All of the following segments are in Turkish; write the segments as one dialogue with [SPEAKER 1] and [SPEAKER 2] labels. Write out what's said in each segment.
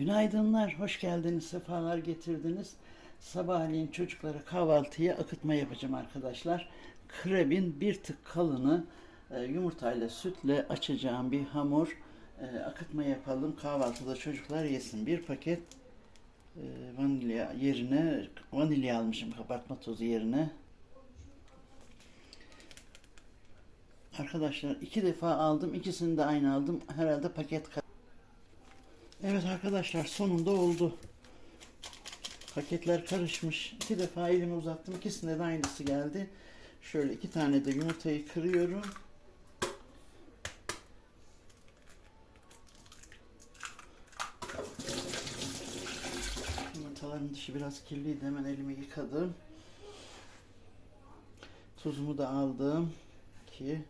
[SPEAKER 1] Günaydınlar, hoş geldiniz, sefalar getirdiniz. Sabahleyin çocuklara kahvaltıya akıtma yapacağım arkadaşlar. Krebin bir tık kalını e, yumurtayla, sütle açacağım bir hamur. E, akıtma yapalım, kahvaltıda çocuklar yesin. Bir paket e, vanilya yerine, vanilya almışım kabartma tozu yerine. Arkadaşlar iki defa aldım, ikisini de aynı aldım. Herhalde paket arkadaşlar sonunda oldu. Paketler karışmış. İki defa elimi uzattım. İkisinde de aynısı geldi. Şöyle iki tane de yumurtayı kırıyorum. Yumurtaların dışı biraz kirliydi. Hemen elimi yıkadım. Tuzumu da aldım. İki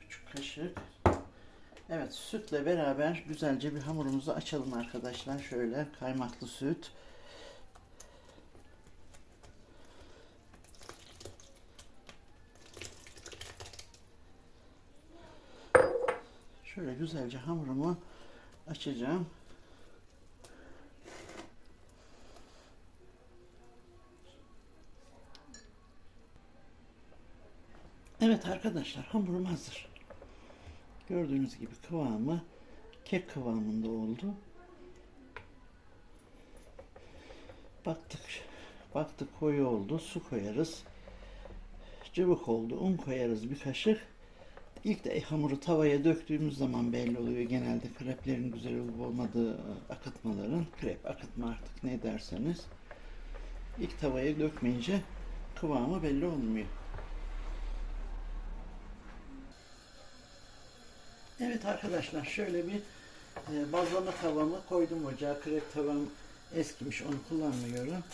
[SPEAKER 1] buçuk kaşık. Evet sütle beraber güzelce bir hamurumuzu açalım arkadaşlar. Şöyle kaymaklı süt. Şöyle güzelce hamurumu açacağım. Evet arkadaşlar hamurum hazır. Gördüğünüz gibi kıvamı kek kıvamında oldu. Baktık, baktık koyu oldu. Su koyarız. Cıvık oldu. Un koyarız bir kaşık. İlk de hamuru tavaya döktüğümüz zaman belli oluyor. Genelde kreplerin güzel olup olmadığı akıtmaların. Krep, akıtma artık ne derseniz. İlk tavaya dökmeyince kıvamı belli olmuyor. Evet arkadaşlar şöyle bir e, bazlama tavamı koydum ocağa. Krep tavam eskimiş onu kullanmıyorum.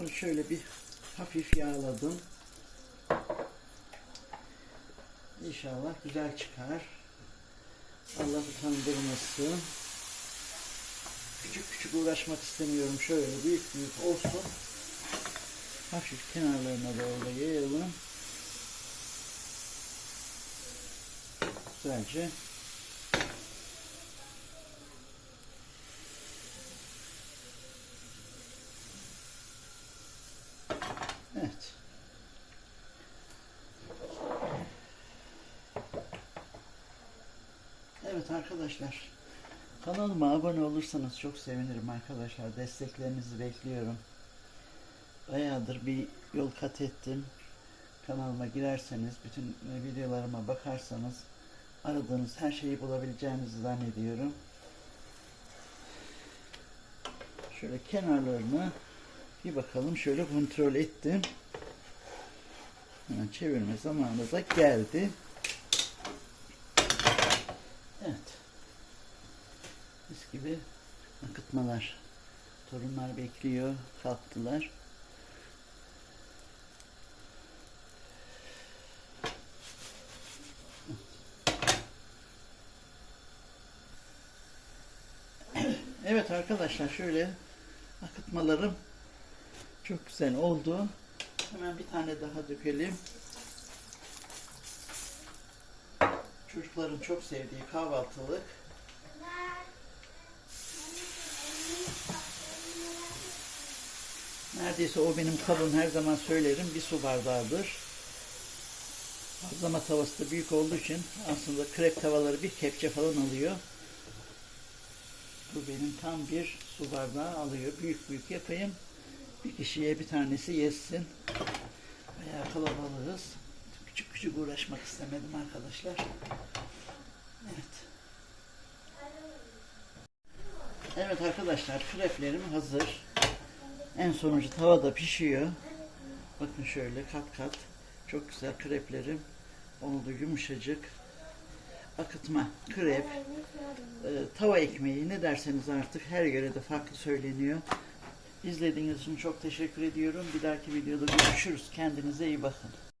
[SPEAKER 1] Onu şöyle bir hafif yağladım. İnşallah güzel çıkar. Allah utandırmasın. Küçük küçük uğraşmak istemiyorum. Şöyle büyük büyük olsun. Hafif kenarlarına doğru yayalım. Güzelce Evet. Evet arkadaşlar. Kanalıma abone olursanız çok sevinirim arkadaşlar. Desteklerinizi bekliyorum. Bayağıdır bir yol kat ettim. Kanalıma girerseniz, bütün videolarıma bakarsanız aradığınız her şeyi bulabileceğinizi zannediyorum. Şöyle kenarlarını bir bakalım. Şöyle kontrol ettim. Hemen çevirme zamanı da geldi. Evet. Mis gibi akıtmalar. Torunlar bekliyor. Kalktılar. Evet arkadaşlar şöyle akıtmalarım çok güzel oldu. Hemen bir tane daha dökelim. Çocukların çok sevdiği kahvaltılık. Neredeyse o benim kabım her zaman söylerim bir su bardağıdır. Bazlama tavası da büyük olduğu için aslında krep tavaları bir kepçe falan alıyor. Bu benim tam bir su bardağı alıyor. Büyük büyük yapayım. Bir kişiye bir tanesi yesin. Veya kalabalığız. Küçük küçük uğraşmak istemedim arkadaşlar. Evet. Evet arkadaşlar kreplerim hazır. En sonuncu tavada pişiyor. Bakın şöyle kat kat. Çok güzel kreplerim oldu yumuşacık. Akıtma, krep, e, tava ekmeği ne derseniz artık her yörede farklı söyleniyor. İzlediğiniz için çok teşekkür ediyorum. Bir dahaki videoda görüşürüz. Kendinize iyi bakın.